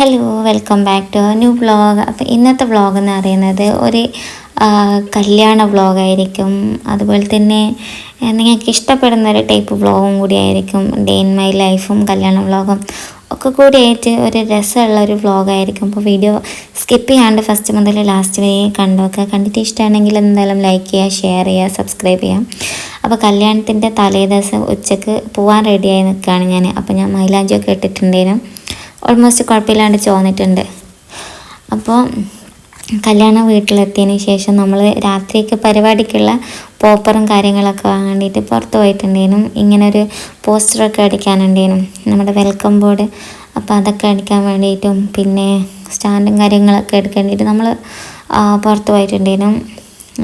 Hello welcome back to new vlog അപ്പോൾ ഇന്നത്തെ vlog എന്ന് പറയുന്നത് ഒരു കല്യാണ വ്ളോഗായിരിക്കും അതുപോലെ തന്നെ നിങ്ങൾക്ക് ഇഷ്ടപ്പെടുന്ന ഒരു ടൈപ്പ് വ്ളോഗും കൂടി ആയിരിക്കും. ഡേ ഇൻ മൈ ലൈഫും കല്യാണ വ്ളോഗും ഒക്കെ കൂടിയായിട്ട് ഒരു രസമുള്ള ഒരു വ്ളോഗായിരിക്കും അപ്പോൾ വീഡിയോ സ്കിപ്പ് ചെയ്യാണ്ട് ഫസ്റ്റ് മുതൽ ലാസ്റ്റ് വരെ കണ്ടു വെക്കുക കണ്ടിട്ട് ഇഷ്ടമാണെങ്കിൽ എന്തായാലും ലൈക്ക് ചെയ്യുക ഷെയർ ചെയ്യുക സബ്സ്ക്രൈബ് ചെയ്യാം അപ്പോൾ കല്യാണത്തിന്റെ തലേ ദിവസം ഉച്ചയ്ക്ക് പോകാൻ റെഡിയായി നിൽക്കുകയാണ് ഞാൻ അപ്പോൾ ഞാൻ മൈലാഞ്ചിയൊക്കെ ഇട്ടിട്ടുണ്ടേനും ഓൾമോസ്റ്റ് കുഴപ്പമില്ലാണ്ട് ചോന്നിട്ടുണ്ട്. അപ്പോൾ കല്യാണം വീട്ടിലെത്തിയതിന് ശേഷം നമ്മൾ രാത്രിയൊക്കെ പരിപാടിക്കുള്ള പോപ്പറും കാര്യങ്ങളൊക്കെ വാങ്ങാൻ വേണ്ടിയിട്ട് പുറത്ത് പോയിട്ടുണ്ടേനും. ഇങ്ങനെ ഒരു പോസ്റ്ററൊക്കെ അടിക്കാനുണ്ടേനും. നമ്മുടെ വെൽക്കം ബോർഡ്. അപ്പോൾ അതൊക്കെ അടിക്കാൻ വേണ്ടിയിട്ടും പിന്നെ സ്റ്റാൻഡും കാര്യങ്ങളൊക്കെ എടുക്കാൻ വേണ്ടിയിട്ട് നമ്മൾ പുറത്ത് പോയിട്ടുണ്ടേനും.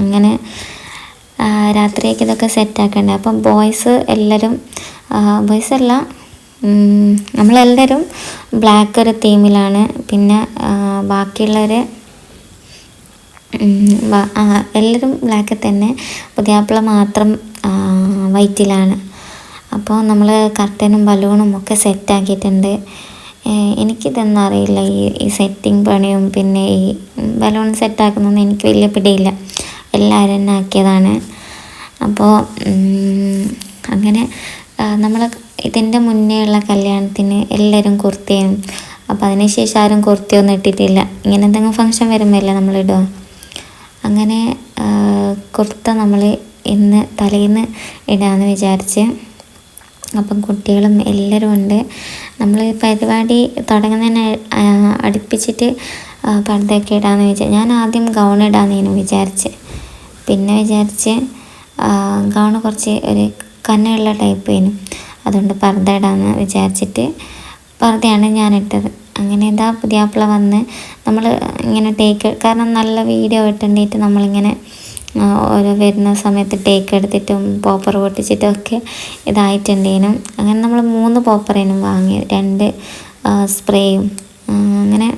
അങ്ങനെ രാത്രിയൊക്കെ ഇതൊക്കെ സെറ്റാക്കണ്ടേ. അപ്പം ബോയ്സ് എല്ലാവരും ബോയ്സ് അല്ല ഉം, നമ്മളെല്ലാവരും ബ്ലാക്ക് ഒരു തീമിലാണ് പിന്നെ ബാക്കിയുള്ളവർ എല്ലാവരും ബ്ലാക്കിൽ തന്നെ. പുതിയാപ്പിള മാത്രം വൈറ്റിലാണ് അപ്പോൾ നമ്മൾ കർട്ടനും ബലൂണും ഒക്കെ സെറ്റാക്കിയിട്ടുണ്ട് എനിക്കിതൊന്നും അറിയില്ല. ഈ ഈ സെറ്റിംഗ് പണിയും പിന്നെ ഈ ബലൂൺ സെറ്റാക്കുന്നൊന്നും എനിക്ക് വലിയ പിടിയില്ല. എല്ലാവരും തന്നെ ആക്കിയതാണ്. അപ്പോൾ അങ്ങനെ നമ്മൾ ഇതിന്റെ മുന്നേ ഉള്ള കല്യാണത്തിന് എല്ലാവരും കുർത്തിയും അപ്പോൾ അതിനുശേഷം ആരും കുർത്തിയൊന്നും ഇട്ടിട്ടില്ല. ഇങ്ങനെ എന്തെങ്കിലും ഫംഗ്ഷൻ വരുമ്പോഴല്ലേ നമ്മളിടുക അങ്ങനെ കുർത്ത നമ്മൾ ഇന്ന് തലേന്ന് ഇടാമെന്ന് വിചാരിച്ച് അപ്പം കുട്ടികളും എല്ലാവരും ഉണ്ട്. നമ്മൾ പരിപാടി തുടങ്ങുന്നതിന് അടുപ്പിച്ചിട്ട് പർദ്ദയൊക്കെ ഇടാമെന്ന് വിചാരിച്ചു ഞാൻ ആദ്യം ഗൗൺ ഇടാമെന്നു വിചാരിച്ച്. പിന്നെ വിചാരിച്ച് ഗൗൺ കുറച്ച് ഒരു കന്നുള്ള ടൈപ്പ് ചെയ്യുന്നു അതുകൊണ്ട് പർദ്ദ ഇടാമെന്ന് വിചാരിച്ചിട്ട് പർദ്ദയാണ് ഞാൻ ഇട്ടത് അങ്ങനെ ഇതാ പുതിയാപ്പിള വന്ന് നമ്മൾ ഇങ്ങനെ ടേക്ക് കാരണം നല്ല വീഡിയോ ഇട്ടുണ്ടിട്ട് നമ്മളിങ്ങനെ ഓരോ വരുന്ന സമയത്ത് ടേക്ക് എടുത്തിട്ടും പോപ്പർ പൊട്ടിച്ചിട്ടും ഒക്കെ ഇതായിട്ടുണ്ടേനും. അങ്ങനെ നമ്മൾ മൂന്ന് പോപ്പറേനും വാങ്ങി. രണ്ട് സ്പ്രേയും അങ്ങനെ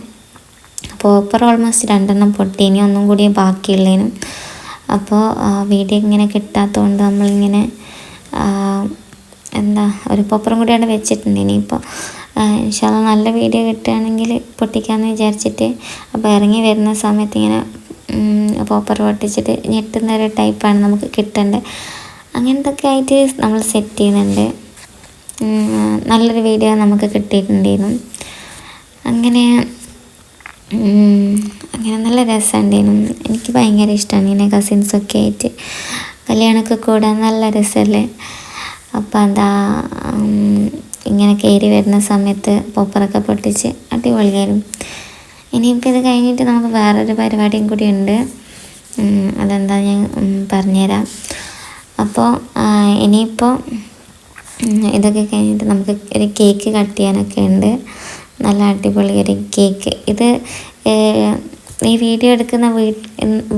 പോപ്പർ ഓൾമോസ്റ്റ് രണ്ടെണ്ണം പൊട്ടീനി ഒന്നും കൂടി ബാക്കിയുള്ളതിനും അപ്പോൾ വീഡിയോ ഇങ്ങനെ കിട്ടാത്തതുകൊണ്ട് നമ്മളിങ്ങനെ എന്താ ഒരു പൊപ്പറും കൂടി അവിടെ വെച്ചിട്ടുണ്ട്. ഇനിയിപ്പോൾ ഇൻഷാല്ല നല്ല വീഡിയോ കിട്ടുകയാണെങ്കിൽ പൊട്ടിക്കാമെന്ന് വിചാരിച്ചിട്ട് അപ്പോൾ ഇറങ്ങി വരുന്ന സമയത്ത് ഇങ്ങനെ പോപ്പർ പൊട്ടിച്ചിട്ട് ഞെട്ടുന്ന ഒരു ടൈപ്പാണ് നമുക്ക് കിട്ടേണ്ടത്. അങ്ങനത്തൊക്കെ ആയിട്ട് നമ്മൾ സെറ്റ് ചെയ്യുന്നുണ്ട്. നല്ലൊരു വീഡിയോ നമുക്ക് കിട്ടിയിട്ടുണ്ടായിരുന്നു അങ്ങനെ അങ്ങനെ നല്ല രസമുണ്ടായിരുന്നു എനിക്ക് ഭയങ്കര ഇഷ്ടമാണ് ഇങ്ങനെ കസിൻസൊക്കെ ആയിട്ട്. കല്യാണമൊക്കെ കൂടാൻ നല്ല രസമല്ലേ? അപ്പോൾ അതാ ഇങ്ങനെ കയറി വരുന്ന സമയത്ത് പോപ്പറൊക്കെ പൊട്ടിച്ച് അടിപൊളിയായിരുന്നു. ഇനിയിപ്പോൾ ഇത് കഴിഞ്ഞിട്ട് നമുക്ക് വേറൊരു പരിപാടിയും കൂടി ഉണ്ട്. അതെന്താ ഞാൻ പറഞ്ഞുതരാം. അപ്പോൾ ഇനിയിപ്പോൾ ഇതൊക്കെ കഴിഞ്ഞിട്ട് നമുക്ക് ഒരു കേക്ക് കട്ട് ചെയ്യാനൊക്കെ ഉണ്ട്. നല്ല അടിപൊളി ഒരു കേക്ക്. ഇത് ഈ വീഡിയോ എടുക്കുന്ന വീട്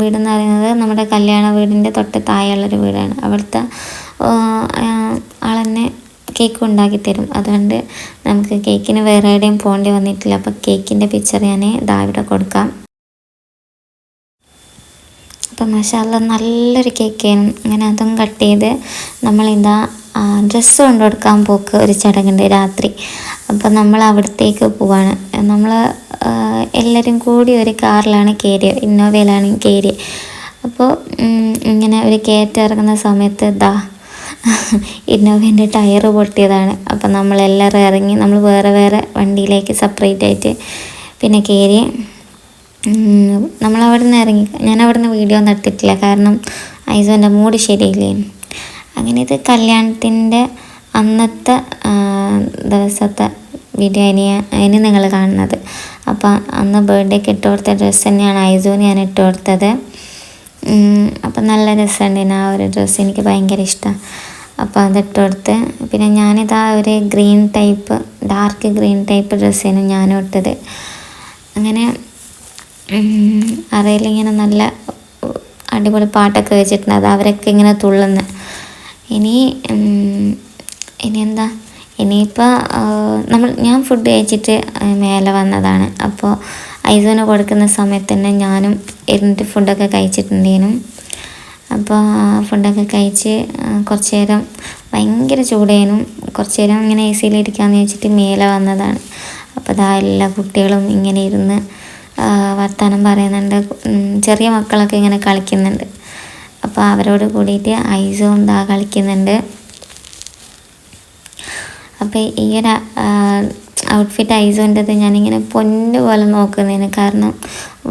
വീടെന്ന് പറയുന്നത് നമ്മുടെ കല്യാണ വീടിന്റെ തൊട്ട് താഴെയുള്ളൊരു വീടാണ്. അവിടുത്തെ ആളെന്നെ കേക്ക് ഉണ്ടാക്കി തരും. അതുകൊണ്ട് നമുക്ക് കേക്കിന് വേറെ എവിടെയും പോകേണ്ടി വന്നിട്ടില്ല. അപ്പോൾ കേക്കിന്റെ പിക്ചർ ഞാൻ ഇതാ കൊടുക്കാം. അപ്പം മഷാല നല്ലൊരു കേക്കായിരുന്നു അങ്ങനെ അതും കട്ട് ചെയ്ത് നമ്മളിതാ ഡ്രസ്സ് കൊണ്ടു കൊടുക്കാൻ പോക്ക് ഒരു ചടങ്ങുണ്ട് രാത്രി. അപ്പം നമ്മൾ അവിടത്തേക്ക് പോവാണ്. നമ്മൾ എല്ലാവരും കൂടി ഒരു കാറിലാണ് കയറിയത് ഇന്നോവയിലാണ് കയറിയത് അപ്പോൾ ഇങ്ങനെ ഒരു കയറ്റം ഇറങ്ങുന്ന സമയത്ത് ഇതാ ഇന്നോവേന്റെ ടയർ പൊട്ടിയതാണ്. അപ്പം നമ്മളെല്ലാവരും ഇറങ്ങി നമ്മൾ വേറെ വേറെ വണ്ടിയിലേക്ക് സെപ്പറേറ്റ് ആയിട്ട് പിന്നെ കയറി നമ്മളവിടെ നിന്ന് ഇറങ്ങി. ഞാൻ അവിടെ നിന്ന് വീഡിയോ ഒന്നും എടുത്തിട്ടില്ല. കാരണം ഐസോന്റെ മൂഡ് ശരിയില്ലേ? അങ്ങനെ ഇത് കല്യാണത്തിന്റെ അന്നത്തെ ദിവസത്തെ വീഡിയോ ഇനി ഇനി നിങ്ങൾ കാണുന്നത്. അപ്പോൾ അന്ന് ബർത്ത്ഡേക്ക് ഇട്ട് കൊടുത്ത ഡ്രസ്സ് തന്നെയാണ് ഐസോന് ഞാൻ ഇട്ട് കൊടുത്തത്. അപ്പം നല്ല രസമുണ്ട്. ആ ഒരു ഡ്രസ്സ് എനിക്ക് ഭയങ്കര ഇഷ്ടമാണ് അപ്പോൾ അതിട്ട് കൊടുത്ത് പിന്നെ ഞാനിതാ ഒരു green type dark green type ഡ്രസ്സാണ് ഞാനും ഇട്ടത്. അങ്ങനെ അറിയിലിങ്ങനെ നല്ല അടിപൊളി പാട്ടൊക്കെ വെച്ചിട്ടുണ്ട്. അത് അവരൊക്കെ ഇങ്ങനെ തുള്ളുന്നു. ഇനി ഇനി എന്താ? ഇനിയിപ്പോൾ നമ്മൾ ഞാൻ ഫുഡ് കഴിച്ചിട്ട് മേലെ വന്നതാണ്. അപ്പോൾ ഐസോന് കൊടുക്കുന്ന സമയത്ത് തന്നെ ഞാനും ഇരുന്നിട്ട് ഫുഡൊക്കെ കഴിച്ചിട്ടുണ്ടേനും. അപ്പോൾ ഫുഡൊക്കെ കഴിച്ച് കുറച്ച് നേരം ഭയങ്കര ചൂടേനും കുറച്ച് നേരം ഇങ്ങനെ എ സിയിലിരിക്കാമെന്ന് വെച്ചിട്ട് മേലെ വന്നതാണ്. അപ്പോൾ അതാ എല്ലാ കുട്ടികളും ഇങ്ങനെ ഇരുന്ന് വർത്തമാനം പറയുന്നുണ്ട്. ചെറിയ മക്കളൊക്കെ ഇങ്ങനെ കളിക്കുന്നുണ്ട്. അപ്പോൾ അവരോട് കൂടിയിട്ട് ഐസും ഇതാ കളിക്കുന്നുണ്ട്. അപ്പോൾ ഈ ഒരു ഔട്ട്ഫിറ്റ് ഐസോന്റെത് ഞാനിങ്ങനെ പൊന്നുപോലെ നോക്കുന്നതിന് കാരണം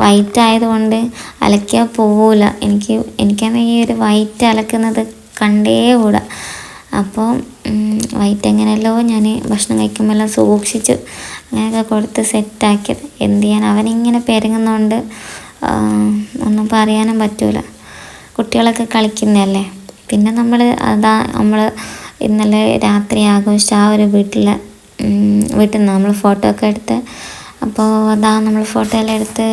വൈറ്റ് ആയതുകൊണ്ട് അലക്കിയാൽ പോവില്ല എനിക്ക് എനിക്കാണെങ്കിൽ ഈ ഒരു വൈറ്റ് അലക്കുന്നത് കണ്ടേ കൂടാ. അപ്പോൾ വൈറ്റ് എങ്ങനെയല്ലോ ഞാൻ ഭക്ഷണം കഴിക്കുമ്പോഴെല്ലാം സൂക്ഷിച്ച് അങ്ങനെയൊക്കെ കൊടുത്ത് സെറ്റാക്കിയത്. എന്ത് ചെയ്യാൻ? അവനിങ്ങനെ പെരുങ്ങുന്നതുകൊണ്ട് ഒന്നും പറയാനും പറ്റൂല. കുട്ടികളൊക്കെ കളിക്കുന്നതല്ലേ? പിന്നെ നമ്മൾ അതാ നമ്മൾ ഇന്നലെ രാത്രി ആഘോഷിച്ച ആ ഒരു വീട്ടിലെ വീട്ടിൽ നിന്ന് നമ്മൾ ഫോട്ടോ ഒക്കെ എടുത്ത് അപ്പോൾ അതാ നമ്മൾ ഫോട്ടോ എല്ലാം എടുത്ത്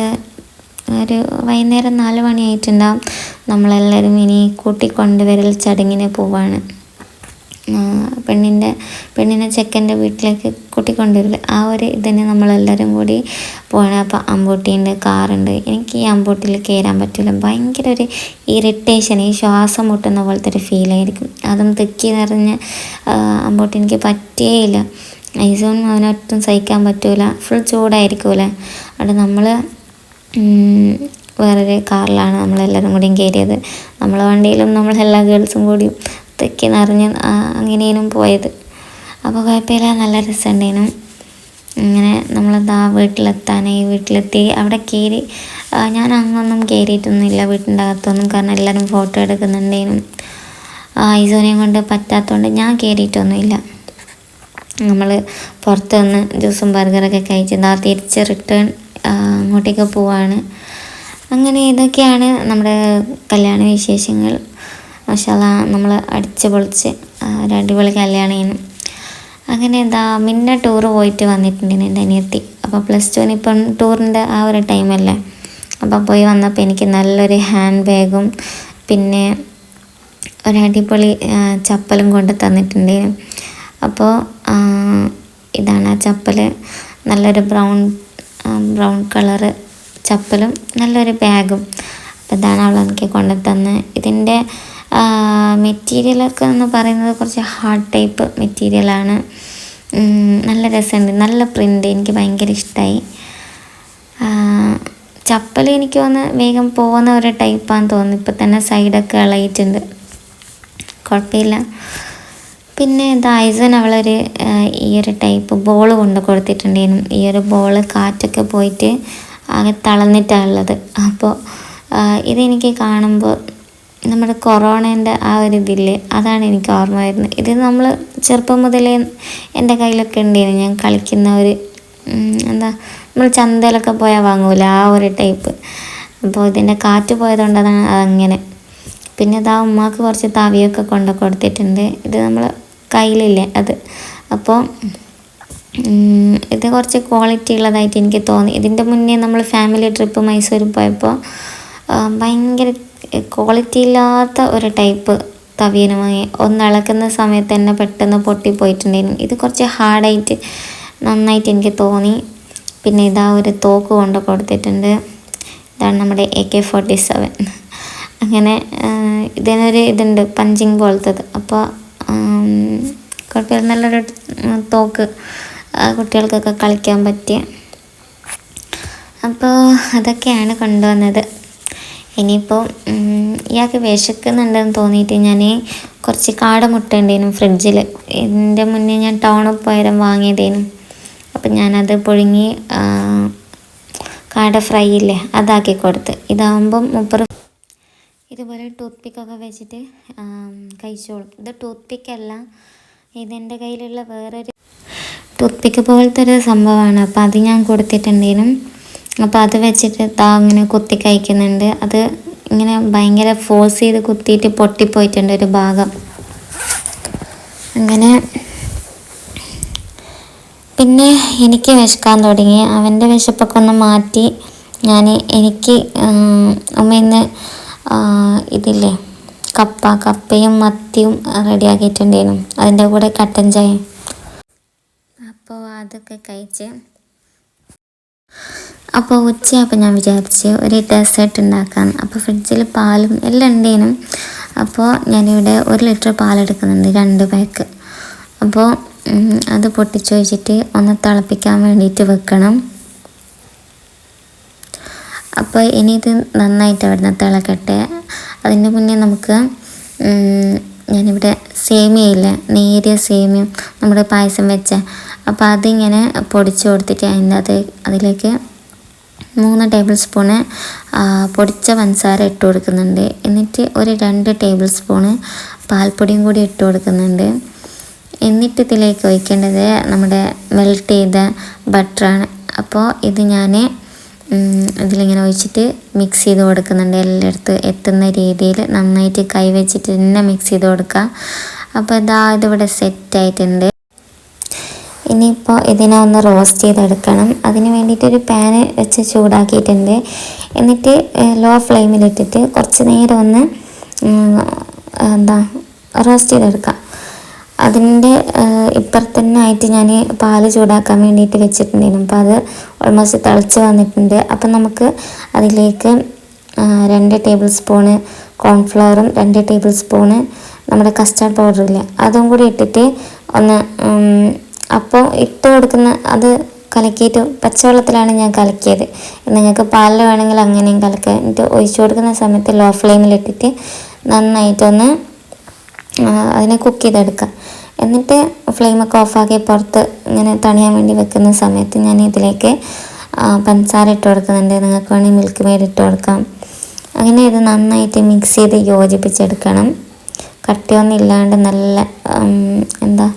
ഒരു വൈകുന്നേരം നാല് മണിയായിട്ടുണ്ടാവും. നമ്മളെല്ലാവരും ഇനി കൂട്ടിക്കൊണ്ടുവരൽ ചടങ്ങിന് പോവാണ്. പെണ്ണിന്റെ പെണ്ണിനെ ചെക്കന്റെ വീട്ടിലേക്ക് കൂട്ടിക്കൊണ്ടുവരില്ല ആ ഒരു ഇതിന് നമ്മളെല്ലാവരും കൂടി പോകണം അപ്പോൾ അമ്പൂട്ടിയുണ്ട് കാറുണ്ട്. എനിക്ക് ഈ അമ്പൂട്ടിയിൽ കയറാൻ പറ്റില്ല ഭയങ്കര ഒരു ഇറിറ്റേഷൻ ഈ ശ്വാസം മുട്ടുന്ന പോലത്തെ ഒരു ഫീലായിരിക്കും അതും തിക്കി നിറഞ്ഞ അമ്പൂട്ടി എനിക്ക് പറ്റേയില്ല ഐസോൺ അവനൊട്ടും സഹിക്കാൻ പറ്റൂല. ഫുൾ ചൂടായിരിക്കൂലേ. അവിടെ നമ്മൾ വേറൊരു കാറിലാണ് നമ്മളെല്ലാവരും കൂടിയും കയറിയത്. നമ്മളെ വണ്ടിയിലും നമ്മളെല്ലാ ഗേൾസും കൂടി തെക്കി നിറഞ്ഞ് അങ്ങനെയും പോയത്. അപ്പോൾ കുഴപ്പമില്ല നല്ല രസമുണ്ടേനു ഇങ്ങനെ നമ്മളെന്താ വീട്ടിലെത്താനായി വീട്ടിലെത്തി അവിടെ കയറി ഞാൻ അങ്ങൊന്നും കയറിയിട്ടൊന്നുമില്ല വീട്ടിന്റെ അകത്തൊന്നും കാരണം എല്ലാവരും ഫോട്ടോ എടുക്കുന്നുണ്ടേനും ഐസോനെയും കൊണ്ട് പറ്റാത്തതുകൊണ്ട് ഞാൻ കയറിയിട്ടൊന്നുമില്ല. നമ്മൾ പുറത്ത് നിന്ന് ജ്യൂസും ബർഗറൊക്കെ കഴിച്ച് ഇതാ തിരിച്ച് റിട്ടേൺ അങ്ങോട്ടേക്ക് പോവാണ്. അങ്ങനെ ഇതൊക്കെയാണ് നമ്മുടെ കല്യാണ വിശേഷങ്ങൾ. മഷാല നമ്മൾ അടിച്ച് പൊളിച്ച് ഒരു അടിപൊളി കല്യാണമായിരുന്നു അങ്ങനെ എന്താ മിന്ന ടൂർ പോയിട്ട് വന്നിട്ടുണ്ട് എന്റെ അനിയത്തി. അപ്പോൾ പ്ലസ് ടുവിന് ഇപ്പം ടൂറിന്റെ ആ ഒരു ടൈമല്ലേ അപ്പോൾ പോയി വന്നപ്പോൾ എനിക്ക് നല്ലൊരു ഹാൻഡ് ബാഗും പിന്നെ ഒരു അടിപൊളി ചപ്പലും കൊണ്ട് തന്നിട്ടുണ്ടായിരുന്നു അപ്പോൾ ഇതാണ് ആ ചപ്പൽ നല്ലൊരു ബ്രൗൺ ബ്രൗൺ കളറ് ചപ്പലും നല്ലൊരു ബാഗും അപ്പോൾ ഇതാണ് അവൾ എനിക്ക് കൊണ്ടു തന്നത് ഇതിന്റെ മെറ്റീരിയലൊക്കെ എന്ന് പറയുന്നത് കുറച്ച് ഹാർഡ് ടൈപ്പ് മെറ്റീരിയലാണ് നല്ല രസമുണ്ട്. നല്ല പ്രിന്റ് എനിക്ക് ഭയങ്കര ഇഷ്ടമായി ചപ്പൽ എനിക്ക് തോന്നുന്നു വേഗം പോകുന്ന ഒരു ടൈപ്പാന്ന് തോന്നുന്നു. ഇപ്പം തന്നെ സൈഡൊക്കെ ഇളയിട്ടുണ്ട് കുഴപ്പമില്ല. പിന്നെ ഐസൻ അവളൊരു ഈ ഒരു ടൈപ്പ് ബോൾ കൊണ്ട് കൊടുത്തിട്ടുണ്ടായിരുന്നു. ഈ ഒരു ബോൾ കാറ്റൊക്കെ പോയിട്ട് ആകെ തളർന്നിട്ടാണ് ഉള്ളത് അപ്പോൾ ഇതെനിക്ക് കാണുമ്പോൾ നമ്മുടെ കൊറോണേന്റെ ആ ഒരു ഇതില്ലേ അതാണ് എനിക്ക് ഓർമ്മ വരുന്നത്. ഇത് നമ്മൾ ചെറുപ്പം മുതലേ എന്റെ കയ്യിലൊക്കെ ഉണ്ടായിരുന്നു. ഞാൻ കളിക്കുന്ന ഒരു എന്താ നമ്മൾ ചന്തയിലൊക്കെ പോയാൽ വാങ്ങൂല. ആ ഒരു ടൈപ്പ് അപ്പോൾ ഇതിന്റെ കാറ്റ് പോയതുകൊണ്ട് അതാണ് അതങ്ങനെ. പിന്നെ ഇതാ ഉമ്മാക്ക് കുറച്ച് തവിയൊക്കെ കൊണ്ട് കൊടുത്തിട്ടുണ്ട്. ഇത് നമ്മൾ കയ്യിലില്ലേ അത്. അപ്പോൾ ഇത് കുറച്ച് ക്വാളിറ്റി ഉള്ളതായിട്ട് എനിക്ക് തോന്നി. ഇതിന്റെ മുന്നേ നമ്മൾ ഫാമിലി ട്രിപ്പ് മൈസൂർ പോയപ്പോൾ ഭയങ്കര ക്വാളിറ്റി ഇല്ലാത്ത ഒരു ടൈപ്പ് തവിയന് വാങ്ങി. ഒന്ന് ഇളക്കുന്ന സമയത്ത് തന്നെ പെട്ടെന്ന് പൊട്ടിപ്പോയിട്ടുണ്ടായിരുന്നു. ഇത് കുറച്ച് ഹാർഡായിട്ട് നന്നായിട്ട് എനിക്ക് തോന്നി. പിന്നെ ഇതാ ഒരു തോക്ക് കൊണ്ട് കൊടുത്തിട്ടുണ്ട്. ഇതാണ് നമ്മുടെ എ കെ ഫോർട്ടി സെവൻ അങ്ങനെ ഇതിനൊരു ഇതുണ്ട് പഞ്ചിങ് പോലത്തത്. അപ്പോൾ കുഴപ്പമില്ല നല്ലൊരു തോക്ക് കുട്ടികൾക്കൊക്കെ കളിക്കാൻ പറ്റിയ. അപ്പോൾ അതൊക്കെയാണ് കൊണ്ടുവന്നത്. ഇനിയിപ്പോൾ ഇയാൾക്ക് വിശക്കുന്നുണ്ടെന്ന് തോന്നിയിട്ട് ഞാൻ കുറച്ച് കാട മുട്ടയുണ്ടേനും ഫ്രിഡ്ജിൽ ഇതിന്റെ മുന്നേ ഞാൻ ടൗണിൽ പോയാലും വാങ്ങിയതേനും. അപ്പം ഞാനത് പുഴുങ്ങി കാട ഫ്രൈ ഇല്ലേ അതാക്കി കൊടുത്ത്. ഇതാകുമ്പം മുപ്പറ് ഇതുപോലെ ടൂത്ത് പിക്കൊക്കെ വെച്ചിട്ട് കഴിച്ചോളും. ഇത് ടൂത്ത് പിക്കല്ല ഇതെന്റെ കയ്യിലുള്ള വേറൊരു ടൂത്ത് പിക്ക് പോലത്തെ ഒരു സംഭവമാണ്. അപ്പോൾ അത് ഞാൻ കൊടുത്തിട്ടുണ്ടേനും. അപ്പോൾ അത് വെച്ചിട്ട് താ ഇങ്ങനെ കുത്തി കഴിക്കുന്നുണ്ട്. അത് ഇങ്ങനെ ഭയങ്കര ഫോഴ്സ് ചെയ്ത് കുത്തിയിട്ട് പൊട്ടിപ്പോയിട്ടുണ്ട് ഒരു ഭാഗം. അങ്ങനെ പിന്നെ എനിക്ക് വിശക്കാൻ തുടങ്ങി. അവന്റെ വിശപ്പൊക്കെ ഒന്ന് മാറ്റി. ഞാൻ എനിക്ക് ഉമ്മയിന്ന് ഇതില്ലേ? കപ്പ കപ്പയും മത്തിയും റെഡിയാക്കിയിട്ടുണ്ടായിരുന്നു. അതിന്റെ കൂടെ കട്ടൻ ചായ. അപ്പോൾ അതൊക്കെ കഴിച്ച് അപ്പോൾ ഉച്ചയപ്പോൾ ഞാൻ വിചാരിച്ച് ഒരു ഡെസേർട്ട് ഉണ്ടാക്കാം അപ്പോൾ ഫ്രിഡ്ജിൽ പാലും എല്ലാം ഉണ്ടേനും അപ്പോൾ ഞാനിവിടെ ഒരു ലിറ്റർ പാലെടുക്കുന്നുണ്ട് രണ്ട് പാക്ക് അപ്പോൾ അത് പൊട്ടിച്ചു വെച്ചിട്ട് ഒന്ന് തിളപ്പിക്കാൻ വേണ്ടിയിട്ട് വെക്കണം. അപ്പോൾ ഇനി ഇത് നന്നായിട്ട് അവിടുന്ന് തിളക്കട്ടെ. അതിന് മുന്നേ നമുക്ക് ഞാനിവിടെ സേമിയയില്ല നേരിയ സേമിയം നമ്മുടെ പായസം വെച്ച. അപ്പോൾ അതിങ്ങനെ പൊടിച്ച് കൊടുത്തിട്ട് അതിന്റെ അത് അതിലേക്ക് മൂന്ന് ടേബിൾ സ്പൂണ് പൊടിച്ച പഞ്ചസാര ഇട്ട് കൊടുക്കുന്നുണ്ട്. എന്നിട്ട് ഒരു രണ്ട് ടേബിൾ സ്പൂണ് പാൽപ്പൊടിയും കൂടി ഇട്ട് കൊടുക്കുന്നുണ്ട്. എന്നിട്ട് ഇതിലേക്ക് ഒഴിക്കേണ്ടത് നമ്മുടെ മെൽറ്റ് ചെയ്ത ബട്ടറാണ് അപ്പോൾ ഇത് ഞാൻ ഇതിലിങ്ങനെ ഒഴിച്ചിട്ട് മിക്സ് ചെയ്ത് കൊടുക്കുന്നുണ്ട്. എല്ലായിടത്ത് എത്തുന്ന രീതിയിൽ നന്നായിട്ട് കൈവച്ചിട്ട് തന്നെ മിക്സ് ചെയ്ത് കൊടുക്കുക. അപ്പോൾ ഇതാ ഇതിവിടെ സെറ്റായിട്ടുണ്ട് ഇനിയിപ്പോൾ ഇതിനെ ഒന്ന് റോസ്റ്റ് ചെയ്തെടുക്കണം. അതിന് വേണ്ടിയിട്ട് ഒരു പാന് വെച്ച് ചൂടാക്കിയിട്ടുണ്ട്. എന്നിട്ട് ലോ ഫ്ലെയിമിലിട്ടിട്ട് കുറച്ച് നേരം ഒന്ന് എന്താ റോസ്റ്റ് ചെയ്തെടുക്കാം. അതിന്റെ ഇപ്പുറത്തന്നെ ആയിട്ട് ഞാൻ പാൽ ചൂടാക്കാൻ വേണ്ടിയിട്ട് വെച്ചിട്ടുണ്ടായിരുന്നു. അപ്പോൾ അത് ഓൾമോസ്റ്റ് തിളച്ച് വന്നിട്ടുണ്ട്. അപ്പം നമുക്ക് അതിലേക്ക് രണ്ട് ടേബിൾ സ്പൂണ് കോൺഫ്ലവറും രണ്ട് ടേബിൾ സ്പൂണ് നമ്മുടെ കസ്റ്റാർഡ് പൗഡറില്ല അതും കൂടി ഇട്ടിട്ട് ഒന്ന് അപ്പോൾ ഇട്ട് കൊടുക്കുന്ന അത് കലക്കിയിട്ട് പച്ചവെള്ളത്തിലാണ് ഞാൻ കലക്കിയത്. നിങ്ങൾക്ക് പാലിൽ വേണമെങ്കിൽ അങ്ങനെയും കലക്കുക എന്നിട്ട് ഒഴിച്ചു കൊടുക്കുന്ന സമയത്ത് ലോ ഫ്ലെയിമിലിട്ടിട്ട് നന്നായിട്ടൊന്ന് അതിനെ കുക്ക് ചെയ്തെടുക്കാം. എന്നിട്ട് ഫ്ലെയിമൊക്കെ ഓഫാക്കി പുറത്ത് ഇങ്ങനെ തണിയാൻ വേണ്ടി വെക്കുന്ന സമയത്ത് ഞാൻ ഇതിലേക്ക് പഞ്ചസാര ഇട്ട് കൊടുക്കുന്നുണ്ട്. നിങ്ങൾക്ക് വേണമെങ്കിൽ മിൽക്ക് മെയ്ഡ് ഇട്ട് കൊടുക്കാം. അങ്ങനെ ഇത് നന്നായിട്ട് മിക്സ് ചെയ്ത് യോജിപ്പിച്ചെടുക്കണം. കട്ടിയൊന്നും ഇല്ലാണ്ട് നല്ല എന്താ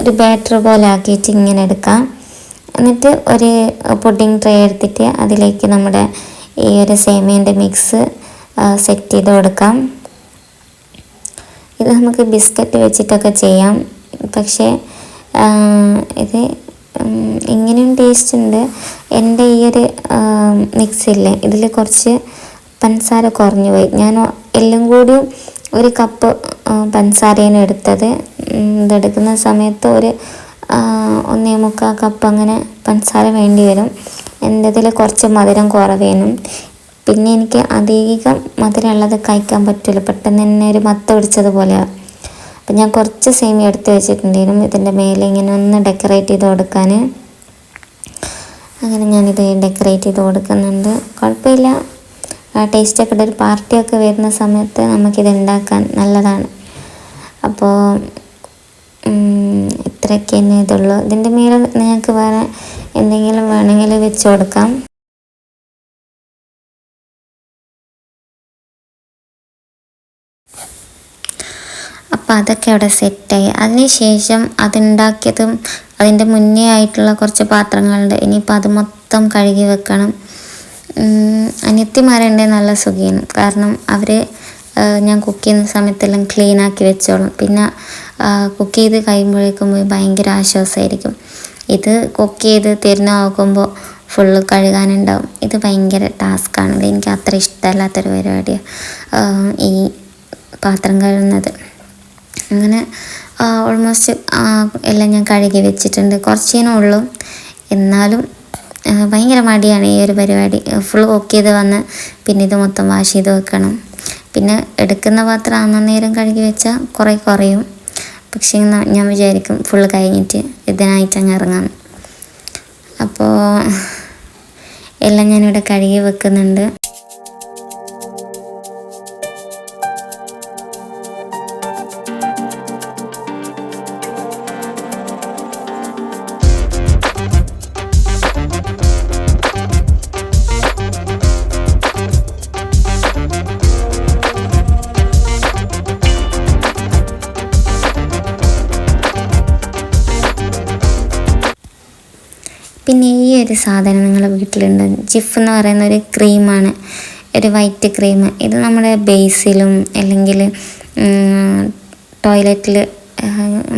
ഒരു ബാറ്റർ പോലെ ആക്കിയിട്ട് ഇങ്ങനെ എടുക്കാം. എന്നിട്ട് ഒരു പുഡിംഗ് ട്രേ എടുത്തിട്ട് അതിലേക്ക് നമ്മുടെ ഈ ഒരു സേമിയന്റെ മിക്സ് സെറ്റ് ചെയ്ത് കൊടുക്കാം. ഇത് നമുക്ക് ബിസ്ക്കറ്റ് വെച്ചിട്ടൊക്കെ ചെയ്യാം. പക്ഷേ ഇത് ഇങ്ങനെയും ടേസ്റ്റ് ഉണ്ട്. എന്റെ ഈ ഒരു മിക്സ് ഇല്ലേ ഇതിൽ കുറച്ച് പഞ്ചസാര കുറഞ്ഞു പോയി. ഞാൻ എല്ലാം കൂടി ഒരു കപ്പ് പഞ്ചസാരയാണ് എടുത്തത്. ഇതെടുക്കുന്ന സമയത്ത് ഒരു ഒന്നേ മുക്കാൽ കപ്പ് അങ്ങനെ പഞ്ചസാര വേണ്ടി വരും. എന്റെ ഇതിൽ കുറച്ച് മധുരം കുറവേനും. പിന്നെ എനിക്ക് അധികം മധുരമുള്ളത് കഴിക്കാൻ പറ്റില്ല പെട്ടെന്ന് തന്നെ ഒരു മത്ത പിടിച്ചതുപോലെയാണ് അപ്പം ഞാൻ കുറച്ച് സേമിയ എടുത്ത് വെച്ചിട്ടുണ്ടായിരുന്നു. ഇതിന്റെ മേലെ ഇങ്ങനെ ഒന്ന് ഡെക്കറേറ്റ് ചെയ്ത് കൊടുക്കാൻ അങ്ങനെ ഞാനിത് ഡെക്കറേറ്റ് ചെയ്ത് കൊടുക്കുന്നുണ്ട്. കുഴപ്പമില്ല. ടേസ്റ്റൊക്കെ ഒരു പാർട്ടിയൊക്കെ വരുന്ന സമയത്ത് നമുക്കിത് ഉണ്ടാക്കാൻ നല്ലതാണ്. അപ്പോൾ ഇത്രയൊക്കെ തന്നെ ഇതുള്ളൂ. ഇതിന്റെ മേലെ നിങ്ങൾക്ക് വേറെ എന്തെങ്കിലും വേണമെങ്കിൽ വെച്ച് കൊടുക്കാം. അപ്പോൾ അതൊക്കെ അവിടെ സെറ്റായി. അതിനുശേഷം അതുണ്ടാക്കിയതും അതിന്റെ മുന്നേ ആയിട്ടുള്ള കുറച്ച് പാത്രങ്ങളുണ്ട്. ഇനിയിപ്പോൾ അത് മൊത്തം കഴുകി വെക്കണം. അനിയത്തിമാരുണ്ട് നല്ല സുഖമാണ് കാരണം അവർ ഞാൻ കുക്ക് ചെയ്യുന്ന സമയത്തെല്ലാം ക്ലീൻ ആക്കി വെച്ചോളും. പിന്നെ കുക്ക് ചെയ്ത് കഴിയുമ്പോഴേക്കും ഭയങ്കര ആശ്വാസമായിരിക്കും ഇത് കുക്ക് ചെയ്ത് തരുന്ന നോക്കുമ്പോൾ ഫുള്ള് കഴുകാനുണ്ടാവും. ഇത് ഭയങ്കര ടാസ്ക്കാണ് എനിക്ക് അത്ര ഇഷ്ടമല്ലാത്തൊരു പരിപാടിയാണ് ഈ പാത്രം കഴുകുന്നത്. അങ്ങനെ ഓൾമോസ്റ്റ് എല്ലാം ഞാൻ കഴുകി വെച്ചിട്ടുണ്ട്. കുറച്ചേനേ ഉള്ളൂ. എന്നാലും ഭയങ്കര മടിയാണ് ഈ ഒരു പരിപാടി. ഫുൾ കുക്ക് ചെയ്ത് വന്ന് പിന്നെ ഇത് മൊത്തം വാഷ് ചെയ്ത് വെക്കണം. പിന്നെ എടുക്കുന്ന പാത്രം അന്നേരം കഴുകി വെച്ചാൽ കുറേ കുറയും. പക്ഷേ ഞാൻ വിചാരിക്കും ഫുൾ കഴിഞ്ഞിട്ട് ഇതിനായിട്ട് അങ്ങ് ഇറങ്ങാം. അപ്പോൾ എല്ലാം ഞാനിവിടെ കഴുകി വെക്കുന്നുണ്ട്. ഒരു സാധനം നിങ്ങളുടെ വീട്ടിലുണ്ട്. ജിഫ് എന്ന് പറയുന്ന ഒരു ക്രീമാണ്. ഒരു വൈറ്റ് ക്രീം. ഇത് നമ്മുടെ ബേസിലും അല്ലെങ്കിൽ ടോയ്ലറ്റിൽ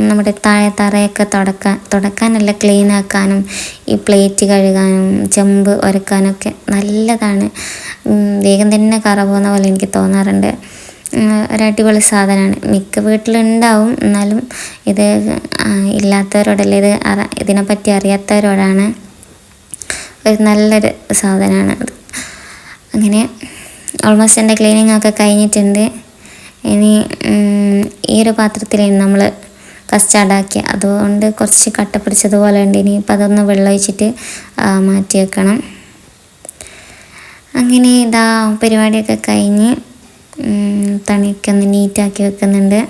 നമ്മുടെ താഴെ തറയൊക്കെ തുടക്കാൻ തുടക്കാനല്ല ക്ലീൻ ആക്കാനും ഈ പ്ലേറ്റ് കഴുകാനും ചെമ്പ് ഒരക്കാനൊക്കെ നല്ലതാണ്. വേഗം തന്നെ കറ പോകുന്ന പോലെ എനിക്ക് തോന്നാറുണ്ട്. ഒരടിപൊളി സാധനമാണ്. മിക്ക വീട്ടിലുണ്ടാവും. എന്നാലും ഇത് ഇല്ലാത്തവരോടല്ല ഇത് ഇതിനെപ്പറ്റി അറിയാത്തവരോടാണ്. ഒരു നല്ലൊരു സാധനമാണ് അത്. അങ്ങനെ ഓൾമോസ്റ്റ് എന്റെ ക്ലീനിങ് ഒക്കെ കഴിഞ്ഞിട്ടുണ്ട്. ഇനി ഈ ഒരു പാത്രത്തിൽ നമ്മൾ കസ്റ്റാർഡാക്കി അതുകൊണ്ട് കുറച്ച് കട്ട പിടിച്ചതുപോലെ ഉണ്ട്. ഇനി ഇപ്പം അതൊന്ന് വെള്ളമൊഴിച്ചിട്ട് മാറ്റി വെക്കണം. അങ്ങനെ ഇതാ പരിപാടിയൊക്കെ കഴിഞ്ഞ് തണിക്കൊന്ന് നീറ്റാക്കി വെക്കുന്നുണ്ട്.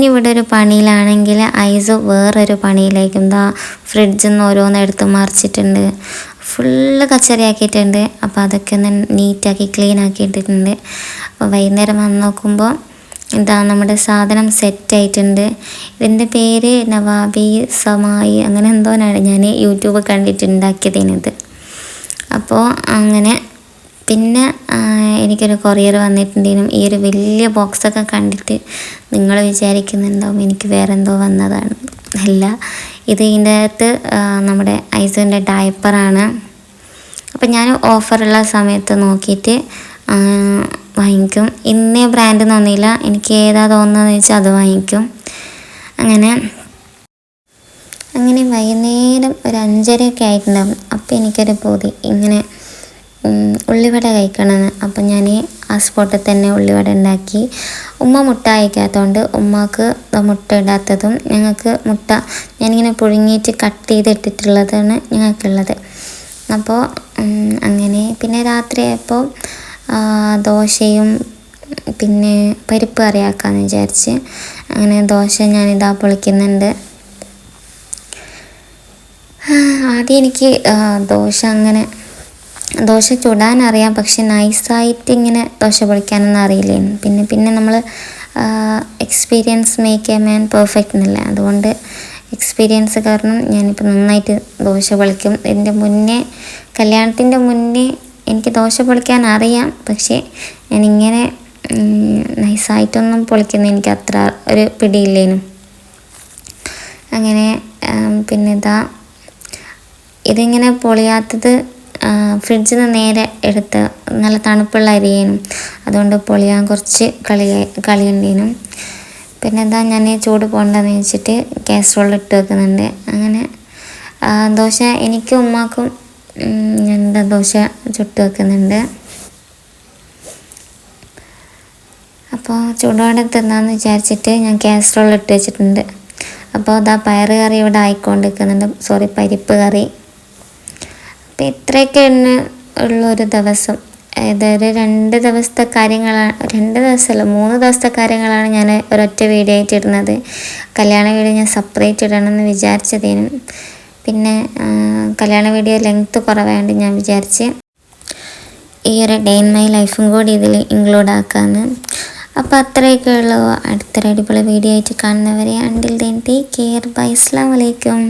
ഞാനിവിടെ ഒരു പണിയിലാണെങ്കിൽ ഐസ് വേറൊരു പണിയിലേക്കും എന്താ ഫ്രിഡ്ജിൽ നിന്ന് ഓരോന്ന് എടുത്ത് മറിച്ചിട്ടുണ്ട്. ഫുള്ള് കച്ചറിയാക്കിയിട്ടുണ്ട്. അപ്പോൾ അതൊക്കെ ഒന്ന് നീറ്റാക്കി ക്ലീൻ ആക്കി ഇട്ടിട്ടുണ്ട് അപ്പോൾ വൈകുന്നേരം വന്ന് നോക്കുമ്പോൾ എന്താ നമ്മുടെ സാധനം സെറ്റ് ആയിട്ടുണ്ട്. ഇതിന്റെ പേര് നവാബി സമായി അങ്ങനെ എന്തോനാണ് ഞാൻ യൂട്യൂബ് കണ്ടിട്ടുണ്ടാക്കിയതിനത് അപ്പോൾ അങ്ങനെ പിന്നെ എനിക്കൊരു കൊറിയർ വന്നിട്ടുണ്ടെങ്കിലും ഈ ഒരു വലിയ ബോക്സൊക്കെ കണ്ടിട്ട് നിങ്ങൾ വിചാരിക്കുന്നുണ്ടാവും എനിക്ക് വേറെ എന്തോ വന്നതാണ്. അല്ല ഇത് ഇതിന്റെ അകത്ത് നമ്മുടെ ഐസോന്റെ ഡയപ്പറാണ്. അപ്പം ഞാൻ ഓഫറുള്ള സമയത്ത് നോക്കിയിട്ട് വാങ്ങിക്കും. ഇന്നേ ബ്രാൻഡ് തോന്നിയില്ല എനിക്ക് ഏതാ തോന്നുന്നതെന്ന് വെച്ചാൽ അത് വാങ്ങിക്കും. അങ്ങനെ അങ്ങനെ വൈകുന്നേരം ഒരു അഞ്ചരയൊക്കെ ആയിട്ടുണ്ടാവും. അപ്പോൾ എനിക്കൊരു പൂതി. ഇങ്ങനെ ഉള്ളിവട കഴിക്കണമെന്ന് അപ്പം ഞാൻ ആ സ്പോട്ടിൽ തന്നെ ഉള്ളിവട ഉണ്ടാക്കി ഉമ്മ മുട്ട കഴിക്കാത്തതുകൊണ്ട് ഉമ്മാക്ക് മുട്ട ഇടാത്തതും ഞങ്ങൾക്ക് മുട്ട ഞാനിങ്ങനെ പുഴുങ്ങിയിട്ട് കട്ട് ചെയ്തിട്ടിട്ടുള്ളതാണ് ഞങ്ങൾക്കുള്ളത്. അപ്പോൾ അങ്ങനെ പിന്നെ രാത്രിയായപ്പോൾ ദോശയും പിന്നെ പരിപ്പ് കറിയാക്കാമെന്ന് വിചാരിച്ച് അങ്ങനെ ദോശ ഞാനിതാ പൊളിക്കുന്നുണ്ട്. ആദ്യം എനിക്ക് ദോശ അങ്ങനെ ദോശ ചുടാൻ അറിയാം പക്ഷെ നൈസായിട്ട് ഇങ്ങനെ ദോശ പൊളിക്കാനൊന്നും അറിയില്ലായിരുന്നു പിന്നെ പിന്നെ നമ്മൾ experience make a man perfect എന്നല്ല? അതുകൊണ്ട് എക്സ്പീരിയൻസ് കാരണം ഞാനിപ്പോൾ നന്നായിട്ട് ദോശ പൊളിക്കും. ഇതിന്റെ മുന്നേ കല്യാണത്തിന്റെ മുന്നേ എനിക്ക് ദോശ പൊളിക്കാൻ അറിയാം പക്ഷേ ഞാനിങ്ങനെ നൈസായിട്ടൊന്നും പൊളിക്കുന്ന എനിക്ക് അത്ര ഒരു പിടിയില്ലേനു. അങ്ങനെ പിന്നെ ഇതാ ഇതിങ്ങനെ പൊളിയാത്തത് ഫ്രിഡ്ജിൽ നിന്ന് നേരെ എടുത്ത് നല്ല തണുപ്പുള്ള അരിയേനും അതുകൊണ്ട് പൊളിയാൻ കുറച്ച് കളി കളിയുണ്ടേനും. പിന്നെ എന്താ ഞാൻ ചൂട് പോകണ്ടെന്ന് വെച്ചിട്ട് കാസറോൾ ഇട്ട് വെക്കുന്നുണ്ട്. അങ്ങനെ ദോശ എനിക്കും ഉമ്മാക്കും എന്താ ദോശ ചുട്ട് വെക്കുന്നുണ്ട്. അപ്പോൾ ചൂടോടെ തിന്നാന്ന് വിചാരിച്ചിട്ട് ഞാൻ കാസറോൾ ഇട്ട് വെച്ചിട്ടുണ്ട്. അപ്പോൾ അതാ പയറ് കറി ഇവിടെ ആയിക്കൊണ്ടിരിക്കുന്നുണ്ട്. സോറി പരിപ്പ് കറി. അപ്പോൾ ഇത്രയൊക്കെ തന്നെ ഉള്ളൊരു ദിവസം. അതായത് രണ്ട് ദിവസത്തെ കാര്യങ്ങളാണ് രണ്ട് ദിവസമല്ല മൂന്ന് ദിവസത്തെ കാര്യങ്ങളാണ് ഞാൻ ഒരൊറ്റ വീഡിയോ ആയിട്ട് ഇടുന്നത്. കല്യാണ വീഡിയോ ഞാൻ സെപ്പറേറ്റ് ഇടണമെന്ന് വിചാരിച്ചതേനും. പിന്നെ കല്യാണ വീഡിയോ ലെങ്ത്ത് കുറവായതുകൊണ്ട് ഞാൻ വിചാരിച്ച് ഈ ഒരു ഡേ ഇൻ മൈ ലൈഫും കൂടി ഇതിൽ ഇൻക്ലൂഡ് ആക്കാമെന്ന് അപ്പോൾ അത്രയൊക്കെ അടുത്തൊരു അടിപൊളി വീഡിയോ ആയിട്ട് കാണുന്നവരെ until then take care bye അസ്സാം വലൈക്കും